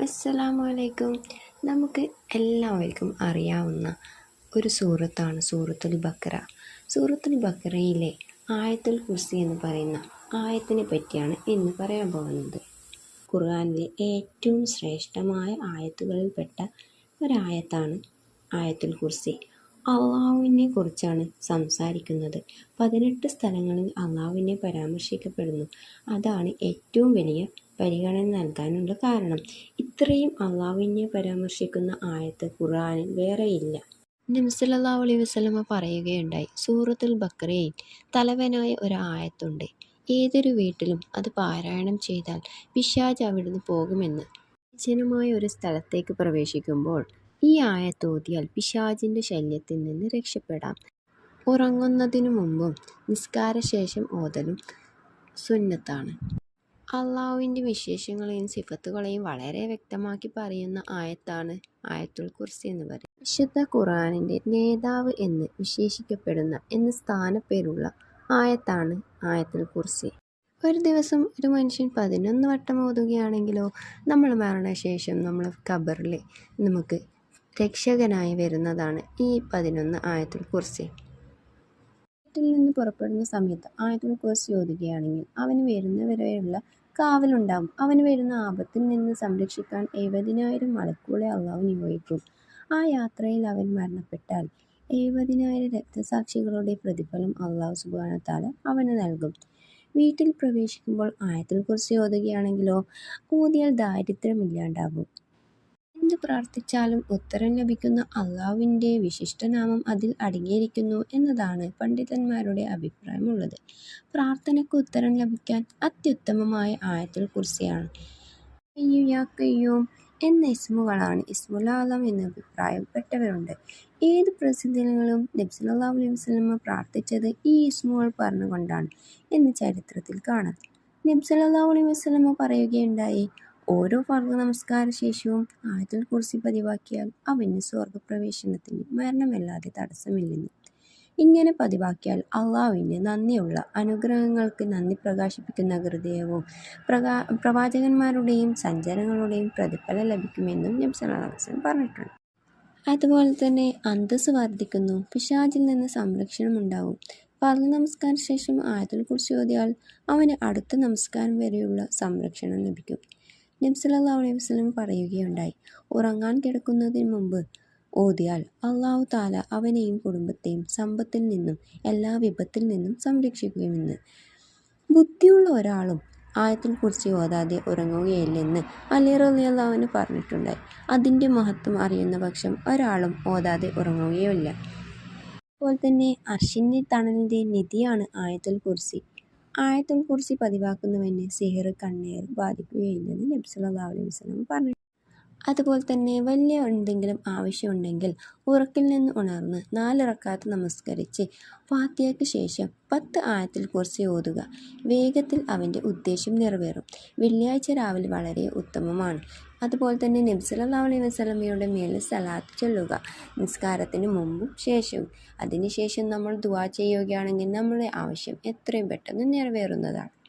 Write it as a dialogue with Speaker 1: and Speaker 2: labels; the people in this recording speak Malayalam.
Speaker 1: അസ്സലാമു അലൈക്കും നമുക്ക് എല്ലാവർക്കും അറിയാവുന്ന ഒരു സൂറത്താണ് സൂറത്തുൽ ബക്കറ. സൂറത്തുൽ ബക്കറയിലെ ആയത്തുൽ കുർസി എന്ന് പറയുന്ന ആയത്തിനെ പറ്റിയാണ് ഇന്ന് പറയാൻ പോകുന്നത്. ഖുർആാനിലെ ഏറ്റവും ശ്രേഷ്ഠമായ ആയത്തുകളിൽപ്പെട്ട ഒരായത്താണ് ആയത്തുൽ കുർസി. അള്ളാഹുവിനെ കുറിച്ചാണ് സംസാരിക്കുന്നത്. പതിനെട്ട് സ്ഥലങ്ങളിൽ അള്ളാഹുവിനെ പരാമർശിക്കപ്പെടുന്നു. അതാണ് ഏറ്റവും വലിയ പരിഗണന നൽകാനുള്ള കാരണം ഇത്രയും അള്ളാഹുവിനെ പരാമർശിക്കുന്ന ആയത്ത് ഖുർആനിൽ വേറെയില്ല നബി സല്ലല്ലാഹു അലൈഹി വസല്ലമ പറയുകയുണ്ടായി സൂറത്തുൽ ബക്രയിൽ തലവനായ ഒരു ആയത്തുണ്ട്. ഏതൊരു വീട്ടിലും അത് പാരായണം ചെയ്താൽ പിശാച് അവിടുന്ന് പോകുമെന്ന്. വിജനമായ ഒരു സ്ഥലത്തേക്ക് പ്രവേശിക്കുമ്പോൾ ഈ ആയത്ത് ഓതിയാൽ പിശാചിന്റെ ശല്യത്തിൽ നിന്ന് രക്ഷപ്പെടാം. ഉറങ്ങുന്നതിനു മുമ്പും നിസ്കാരശേഷം ഓതലും സുന്നത്താണ്. അള്ളാഹുവിന്റെ വിശേഷങ്ങളെയും സിഫത്തുകളെയും വളരെ വ്യക്തമാക്കി പറയുന്ന ആയത്താണ് ആയത്തുൽ കുർസി എന്ന് പറയുന്നത്. വിശുദ്ധ ഖുറാനിന്റെ നേതാവ് എന്ന് വിശേഷിക്കപ്പെടുന്ന എന്ന സ്ഥാനപ്പേരുള്ള ആയത്താണ് ആയത്തുൽ കുർസി. ഒരു ദിവസം ഒരു മനുഷ്യൻ പതിനൊന്ന് വട്ടം ഓതുകയാണെങ്കിലോ നമ്മൾ മരണശേഷം നമ്മൾ ഖബറിൽ നമുക്ക് രക്ഷകനായി വരുന്നതാണ് ഈ പതിനൊന്ന് ആയത്തുൽ കുർസി. വീട്ടിൽ നിന്ന് പുറപ്പെടുന്ന സമയത്ത് ആയത്തുൽ കുർസി ഓതുകയാണെങ്കിൽ അവന് വരുന്നവരെയുള്ള കാവലുണ്ടാവും. അവന് വരുന്ന ആപത്തിൽ നിന്ന് സംരക്ഷിക്കാൻ എഴുപതിനായിരം മലക്കുകളെ അള്ളാഹു നിയോഗിക്കും. ആ യാത്രയിൽ അവൻ മരണപ്പെട്ടാൽ എഴുപതിനായിരം രക്തസാക്ഷികളുടെ പ്രതിഫലം അള്ളാഹു സുബാനത്താല അവന് നൽകും. വീട്ടിൽ പ്രവേശിക്കുമ്പോൾ ആയത്തിൽ കുറിച്ച് ഓതുകയാണെങ്കിലോ ഊതിയാൽ ദാരിദ്ര്യമില്ലാണ്ടാകും എന്ത് പ്രാർത്ഥിച്ചാലും ഉത്തരം ലഭിക്കുന്ന അള്ളാഹുവിന്റെ വിശിഷ്ടനാമം അതിൽ അടങ്ങിയിരിക്കുന്നു എന്നതാണ് പണ്ഡിതന്മാരുടെ അഭിപ്രായമുള്ളത്. പ്രാർത്ഥനയ്ക്ക് ഉത്തരം ലഭിക്കാൻ അത്യുത്തമമായ ആയത്തിൽ കയ്യൂം എന്ന ഇസ്മുകളാണ് ഇസ്മുൽ ആലം എന്ന അഭിപ്രായപ്പെട്ടവരുണ്ട്. ഏത് പ്രസിദ്ധങ്ങളും നബി സല്ലല്ലാഹു അലൈഹി വസ്ലമ പ്രാർത്ഥിച്ചത് ഈ ഇസ്മുകൾ പറഞ്ഞുകൊണ്ടാണ് എന്ന് ചരിത്രത്തിൽ കാണാം. നബി സല്ലല്ലാഹു അലൈഹി വസ്ലമ പറയുകയുണ്ടായി ഓരോ ഫർദ് നമസ്കാര ശേഷവും ആയത്തുൽ കുർസി പതിവാക്കിയാൽ അവന് സ്വർഗപ്രവേശനത്തിന് മരണമല്ലാതെ തടസ്സമില്ലെന്ന്. ഇങ്ങനെ പതിവാക്കിയാൽ അള്ളാവിന് നന്ദിയുള്ള അനുഗ്രഹങ്ങൾക്ക് നന്ദി പ്രകാശിപ്പിക്കുന്ന ഹൃദയവും പ്രകാ പ്രവാചകന്മാരുടെയും സഞ്ചാരങ്ങളുടെയും പ്രതിഫലം ലഭിക്കുമെന്നും നബി സല്ലല്ലാഹു അലൈഹി പറഞ്ഞിട്ടുണ്ട്. അതുപോലെ തന്നെ അന്തസ് വർദ്ധിക്കുന്നു പിശാചിൽ നിന്ന് സംരക്ഷണം ഉണ്ടാവും. പറഞ്ഞ നമസ്കാര ശേഷം ആയത്തുൽ കുറിച്ച് ചോദിയാൽ അവന് അടുത്ത നമസ്കാരം വരെയുള്ള സംരക്ഷണം ലഭിക്കും. നബി സല്ലല്ലാഹു അലൈഹി വസല്ലം പറയുകയുണ്ടായി. ഉറങ്ങാൻ കിടക്കുന്നതിന് മുമ്പ് ഓതിയാൽ അള്ളാഹു താല അവനെയും കുടുംബത്തെയും സമ്പത്തിൽ നിന്നും എല്ലാ വിപത്തിൽ നിന്നും സംരക്ഷിക്കുമെന്ന്. ബുദ്ധിയുള്ള ഒരാളും ആയത്തിൽ കുറിച്ച് ഓതാതെ ഉറങ്ങുകയില്ലെന്ന് അലി റളിയല്ലാഹുവിന് പറഞ്ഞിട്ടുണ്ടായി. അതിന്റെ മഹത്വം അറിയുന്ന പക്ഷം ഒരാളും ഓതാതെ ഉറങ്ങുകയുമില്ല. അതുപോലെ തന്നെ അർഷിന്റെ തണലിന്റെ നിധിയാണ് ആയത്തിൽ കുർസി ആയത്തുൽ കുർസി പതിവാക്കുന്നവന് സിഹിർ കണ്ണീർ ബാധിക്കുകയില്ലെന്ന് നബി സല്ലല്ലാഹു അലൈഹി വസല്ലം പറഞ്ഞു അതുപോലെ തന്നെ വലിയ എന്തെങ്കിലും ആവശ്യമുണ്ടെങ്കിൽ ഉറക്കിൽ നിന്ന് ഉണർന്ന് നാലിറക്കാത്ത് നമസ്കരിച്ച് ഫാത്തിയയ്ക്ക് ശേഷം പത്ത് ആഴത്തിൽ കുറിച്ച് ഓതുക. വേഗത്തിൽ അവന്റെ ഉദ്ദേശം നിറവേറും. വെള്ളിയാഴ്ച രാവിലെ വളരെ ഉത്തമമാണ്. അതുപോലെ തന്നെ നബി സല്ലല്ലാഹു അലൈഹി വസല്ലമയുടെ മേൽ സലാത്ത് ചൊല്ലുക. നിസ്കാരത്തിന് മുമ്പും ശേഷവും. അതിനുശേഷം നമ്മൾ ദുവാ ചെയ്യുകയാണെങ്കിൽ നമ്മുടെ ആവശ്യം എത്രയും പെട്ടെന്ന് നിറവേറുന്നതാണ്.